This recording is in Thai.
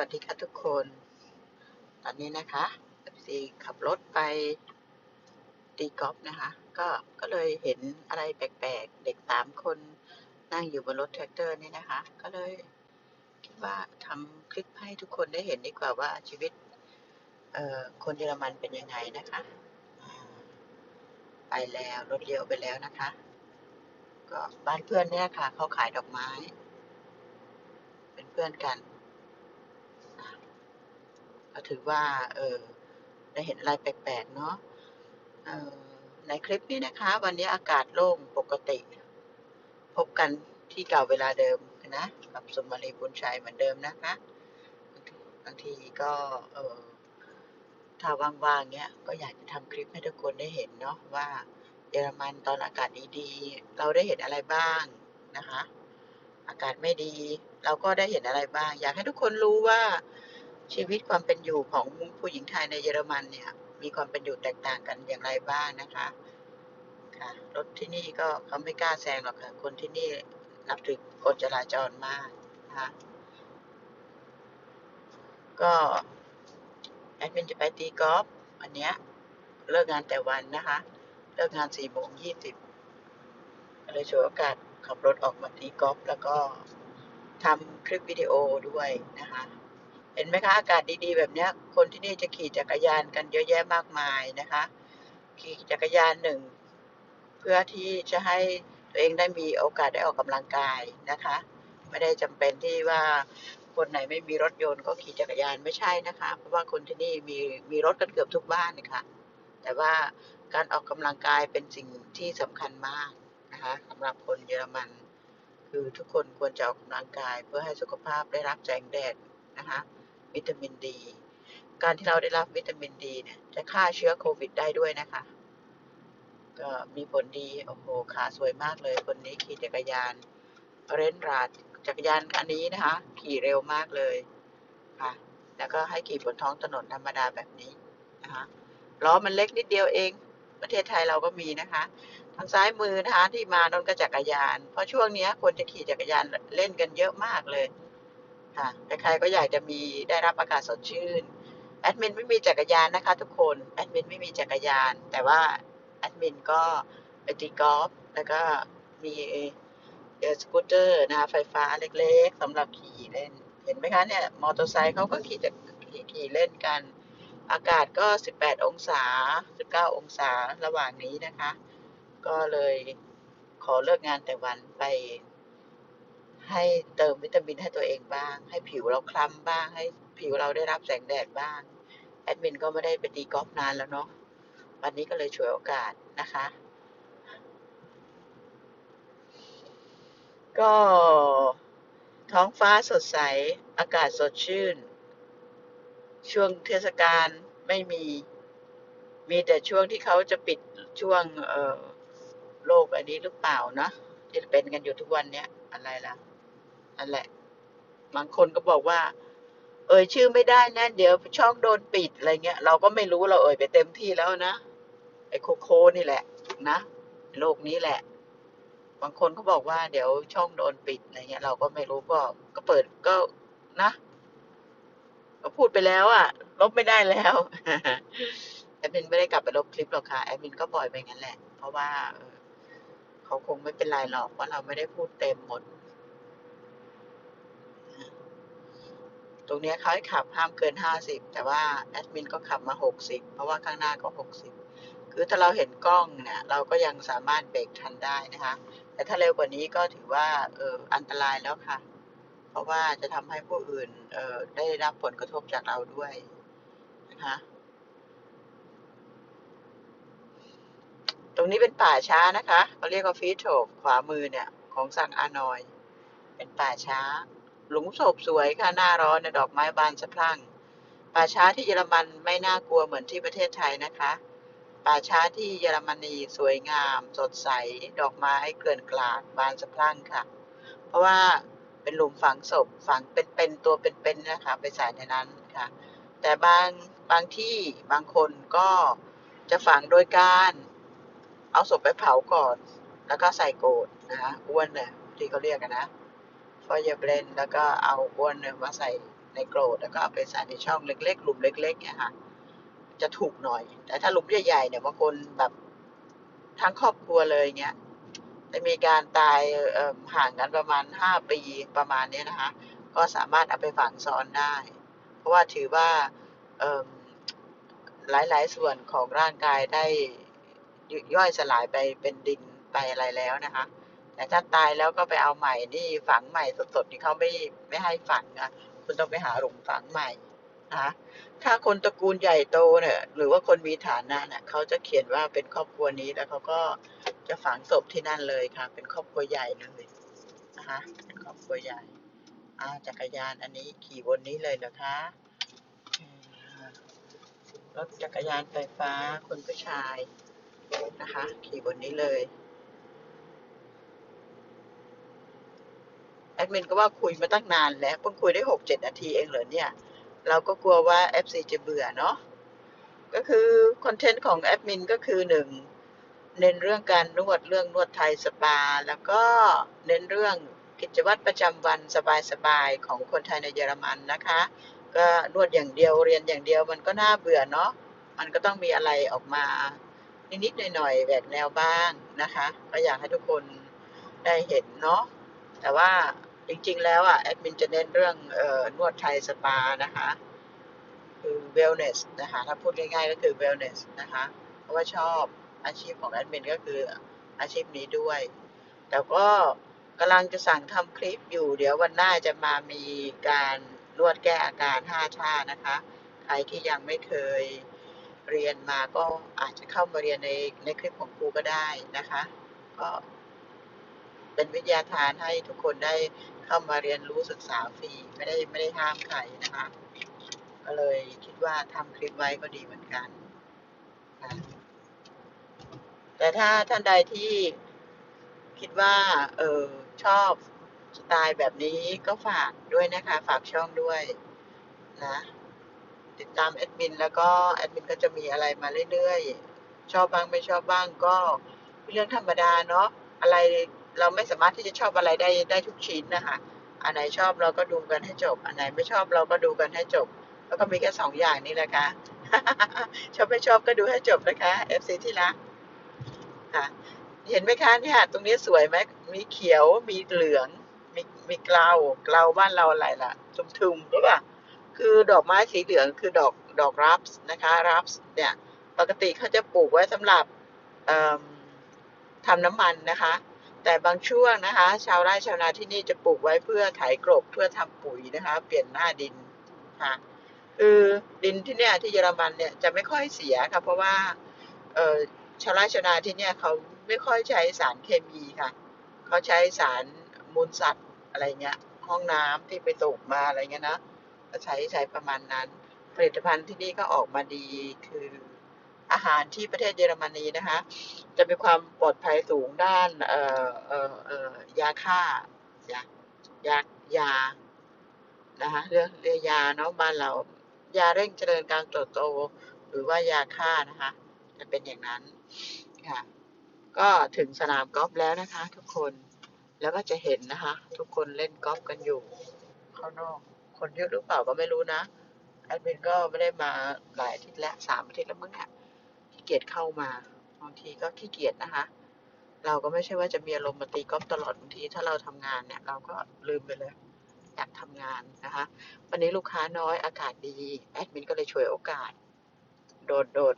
วัสดีค่ะทุกคน ตอนนี้นะคะซีขับรถไปตีกอล์ฟนะคะ ก็ก็เลยเห็นอะไรแปลกๆ เด็กสามคนนั่งอยู่บนรถแทรกเตอร์นี่นะคะ ก็เลยคิดว่าทำคลิปให้ทุกคนได้เห็นดีกว่าว่าชีวิตเออคนเยอรมันเป็นยังไงนะคะ ไปแล้วรถเลี้ยวไปแล้วนะคะ ก็บ้านเพื่อนเนี่ยค่ะเขาขายดอกไม้ เป็นเพื่อนกัน ถือว่าเออได้เห็นอะไรแปลกๆเนาะออในคลิปนี้นะคะ วันนี้อากาศโล่งปกติ พบกันที่เก่าเวลาเดิมนะกับสมมารีบุญชัยเหมือนเดิมนะคะบางทีก็เออถ้าว่างๆเนี้ยก็อยากจะทำคลิปให้ทุกคนได้เห็นเนาะว่าเยอรมันตอนอากาศดีๆ เราได้เห็นอะไรบ้างนะคะ อากาศไม่ดี เราก็ได้เห็นอะไรบ้าง อยากให้ทุกคนรู้ว่า ชีวิตความเป็นอยู่ของผู้หญิงไทยในเยอรมันเนี่ย มีความเป็นอยู่แตกต่างกันอย่างไรบ้างนะคะ ค่ะ รถที่นี่ก็เขาไม่กล้าแซงหรอกค่ะ คนที่นี่นับถือกฎจราจรมากนะคะก็แอดมินจะไปตีกอล์ฟวันเนี้ยเลิกงานแต่วันนะคะ เลิกงานสี่โมงยี่สิบเลยฉวยโอกาสขับรถออกมาตีกอล์ฟแล้วก็ทำคลิปวิดีโอด้วยนะคะ เห็นไหมคะ อากาศดีๆ แบบนี้คนที่นี่จะขี่จักรยานกันเยอะแยะมากมายนะคะ ขี่จักรยานหนึ่ง เพื่อที่จะให้ตัวเองได้มีโอกาสได้ออกกำลังกายนะคะ ไม่ได้จำเป็นที่ว่าคนไหนไม่มีรถยนต์ก็ขี่จักรยานไม่ใช่นะคะ เพราะว่าคนที่นี่มีมีรถกันเกือบทุกบ้านนะคะแต่ว่าการออกกำลังกายเป็นสิ่งที่สำคัญมากนะคะสำหรับคนเยอรมัน คือทุกคนควรจะออกกำลังกายเพื่อให้สุขภาพได้รับแสงแดดนะคะ วิตามินดี การที่เราได้รับวิตามินดีเนี่ยจะฆ่าเชื้อโควิดได้ด้วยนะคะ ก็มีผลดี โอ้โห ขาสวยมากเลย คนนี้ขี่จักรยาน เร้นราดจักรยานอันนี้นะคะ ขี่เร็วมากเลยค่ะ แล้วก็ให้ขี่บนท้องถนนธรรมดาแบบนี้นะคะล้อมันเล็กนิดเดียวเอง ประเทศไทยเราก็มีนะคะ ทางซ้ายมือนะคะที่มานนก็จักรยาน เพราะช่วงนี้คนจะขี่จักรยานเล่นกันเยอะมากเลย ค่ะใครๆก็อยากจะมีได้รับอากาศสดชื่นแอดมินไม่มีจักรยานนะคะ ทุกคนแอดมินไม่มีจักรยาน แต่ว่าแอดมินก็ไปตีกอล์ฟแล้วก็มีเออสกูตเตอร์นะคะไฟฟ้าเล็กๆสำหรับขี่เล่น เห็นไหมคะเนี่ยมอเตอร์ไซค์เขาก็ขี่จะขี่ขี่เล่นกัน อากาศก็ 18 องศา 19 องศาระหว่างนี้นะคะ ก็เลยขอเลิกงานแต่วันไป ให้เติมวิตามินให้ตัวเองบ้าง ให้ผิวเราคล้ำบ้าง ให้ผิวเราได้รับแสงแดดบ้าง แอดมินก็ไม่ได้ไปตีกอล์ฟนานแล้วเนาะ วันนี้ก็เลยฉวยโอกาสนะคะ ก็ ท้องฟ้าสดใส อากาศสดชื่น ช่วงเทศกาลไม่มี มีแต่ช่วงที่เขาจะปิดช่วงเอ่อโรคอันนี้หรือเปล่านะที่เป็นกันอยู่ทุกวันเนี้ยอะไรล่ะ นั่นแหละ บางคนก็บอกว่า เอ่ยชื่อไม่ได้นะ เดี๋ยวช่องโดนปิดอะไรเงี้ย เราก็ไม่รู้เราเอ่ยไปเต็มที่แล้วนะ ไอ้โคโคนี่แหละ นะโลกนี้แหละ บางคนก็บอกว่า เดี๋ยวช่องโดนปิดอะไรเงี้ย เราก็ไม่รู้ก็ก็เปิดก็นะก็พูดไปแล้วอะลบไม่ได้แล้วแอดมินไม่ได้กลับไปลบคลิปหรอกค่ะแอดมินก็ปล่อยไปงั้นแหละ เพราะว่าเออเขาคงไม่เป็นไรหรอกเพราะเราไม่ได้พูดเต็มหมด ตรงนี้เขาให้ขับห้ามเกินห้าสิบแต่ว่าแอดมินก็ขับมาหกสิบเพราะว่าข้างหน้าก็หกสิบคือถ้าเราเห็นกล้องเนี่ยเราก็ยังสามารถเบรกทันได้นะคะ แต่ถ้าเร็วกว่านี้ก็ถือว่าเอออันตรายแล้วค่ะ เพราะว่าจะทำให้ผู้อื่นเออได้รับผลกระทบจากเราด้วยนะคะตรงนี้เป็นป่าช้านะคะเขาเรียกว่าฟีโถบขวามือเนี่ยของสังอานอย เป็นป่าช้า หลุมศพสวยค่ะหน้าร้อนนะดอกไม้บานสะพรั่ง ป่าช้าที่เยอรมันไม่น่ากลัวเหมือนที่ประเทศไทยนะคะ ป่าช้าที่เยอรมนีสวยงาม สดใส ดอกไม้เกลื่อนกลาดบานสะพรั่งค่ะ เพราะว่าเป็นหลุมฝังศพฝังเป็นๆตัวเป็นๆนะคะไปใส่ในนั้นค่ะ แต่บางบางที่บางคนก็จะฝังโดยการเอาศพไปเผาก่อน แล้วก็ใส่โกดนะคะอ้วนเนี่ยที่เขาเรียกกันนะ ฟอยเบรนแล้วก็เอาอ้วนเนยมาใส่ในโกรดแล้วก็เอาไปใส่ในช่องเล็ก ๆ หลุมเล็ก ๆ เนี่ยค่ะ จะถูกหน่อย แต่ถ้าหลุมใหญ่ๆเนี่ยบางคนแบบทั้งครอบครัวเลยเงี้ยจะมีการตายห่างกันประมาณห้าปีประมาณนี้นะคะ ก็สามารถเอาไปฝังซ้อนได้ เพราะว่าถือว่าหลายๆส่วนของร่างกายได้ย่อยสลายไปเป็นดินไปอะไรแล้วนะคะ แต่ถ้าตายแล้วก็ไปเอาใหม่นี่ฝังใหม่สดๆนี่เขาไม่ไม่ให้ฝังนะคุณต้องไปหาหลุมฝังใหม่นะคะถ้าคนตระกูลใหญ่โตเนี่ย หรือว่าคนมีฐานะเนี่ยเขาจะเขียนว่าเป็นครอบครัวนี้แล้วเขาก็จะฝังศพที่นั่นเลยค่ะ เป็นครอบครัวใหญ่เลยนะคะเป็นครอบครัวใหญ่อาจักรยานอันนี้ขี่บนนี้เลยนะคะรถจักรยานไฟฟ้าคุณผู้ชายนะคะ ขี่บนนี้เลย แอดมินก็ว่าคุยมาตั้งนานแล้วเพิ่งคุยได้หกเจ็ดนาทีเองเหรอเนี่ย เราก็กลัวว่า FC จะเบื่อเนาะก็คือคอนเทนต์ของแอดมินก็คือหนึ่งเน้นเรื่องการนวดเรื่องนวดไทยสปา แล้วก็เน้นเรื่องกิจวัตรประจำวันสบายๆของคนไทยในเยอรมันนะคะ ก็นวดอย่างเดียวเรียนอย่างเดียวมันก็น่าเบื่อเนาะมันก็ต้องมีอะไรออกมานิดๆหน่อยๆแหวกแนวบ้างนะคะ ก็อยากให้ทุกคนได้เห็นเนาะ แต่ว่าจริงๆแล้วอะแอดมินจะเน้นเรื่องเอ่อนวดไทยสปานะคะคือ wellness นะคะถ้าพูดง่ายๆก็คือ wellness นะคะ เพราะว่าชอบอาชีพของแอดมินก็คืออาชีพนี้ด้วย แต่ก็กำลังจะสั่งทำคลิปอยู่ เดี๋ยววันหน้าจะมามีการนวดแก้อาการ 5 ท่านะคะ ใครที่ยังไม่เคยเรียนมาก็อาจจะเข้ามาเรียนในในคลิปของครูก็ได้นะคะ ก็ เป็นวิทยาทานให้ทุกคนได้เข้ามาเรียนรู้ศึกษาฟรีไม่ได้ไม่ได้ห้ามใครนะคะ ก็เลยคิดว่าทำคลิปไว้ก็ดีเหมือนกันนะแต่ถ้าท่านใดที่คิดว่าเออชอบสไตล์แบบนี้ก็ฝากด้วยนะคะ ฝากช่องด้วยนะติดตามแอดมินแล้วก็แอดมินก็จะมีอะไรมาเรื่อยๆ ชอบบ้างไม่ชอบบ้างก็เป็นเรื่องธรรมดาเนาะอะไร เราไม่สามารถที่จะชอบอะไรได้ได้ทุกชิ้นนะคะ อันไหนชอบเราก็ดูกันให้จบ อันไหนไม่ชอบเราก็ดูกันให้จบ แล้วก็มีแค่สองอย่างนี้แหละค่ะ ชอบไม่ชอบก็ดูให้จบนะคะ FC ที่รักค่ะเห็นไหมคะเนี่ยตรงนี้สวยไหมมีเขียวมีเหลืองมีมีเกลาเกลาบ้านเราอะไรล่ะทุมๆรู้ป่ะคือดอกไม้สีเหลืองคือดอกดอกรับส์นะคะรับส์เนี่ยปกติเขาจะปลูกไว้สำหรับทำน้ำมันนะคะ แต่บางช่วงนะคะ ชาวไร่ชาวนาที่นี่จะปลูกไว้เพื่อไถกลบเพื่อทำปุ๋ยนะคะ เปลี่ยนหน้าดินค่ะคือดินที่เนี่ยที่เยอรมันเนี่ยจะไม่ค่อยเสียค่ะเพราะว่าเออชาวไร่ชาวนาที่เนี่ยเขาไม่ค่อยใช้สารเคมีค่ะเขาใช้สารมูลสัตว์อะไรเงี้ย ห้องน้ำที่ไปสูบมาอะไรเงี้ยนะใช้ใช้ประมาณนั้น ผลิตภัณฑ์ที่นี่ก็ออกมาดีคือ อาหารที่ประเทศเยอรมนีนะคะ จะมีความปลอดภัยสูงด้านเอ่อเอ่อเอ่อยาฆ่ายายายานะคะเรื่องเรื่องยาเนาะบ้านเรา ยาเร่งเจริญการเติบโต หรือว่ายาฆ่านะคะ จะเป็นอย่างนั้นค่ะ ก็ถึงสนามกอล์ฟแล้วนะคะ ทุกคนแล้วก็จะเห็นนะคะ ทุกคนเล่นกอล์ฟกันอยู่ข้างนอก คนเยอะหรือเปล่าก็ไม่รู้นะแอดมินก็ไม่ได้มาหลายอาทิตย์แล้วสามอาทิตย์แล้วมั้งเนี่ย เกียจเข้ามาบางทีก็ขี้เกียจนะคะ เราก็ไม่ใช่ว่าจะมีอารมณ์มาตีกอล์ฟตลอดบางทีถ้าเราทำงานเนี่ย เราก็ลืมไปเลยอยากทำงานนะคะ วันนี้ลูกค้าน้อยอากาศดีแอดมินก็เลยช่วยโอกาส โดดโดด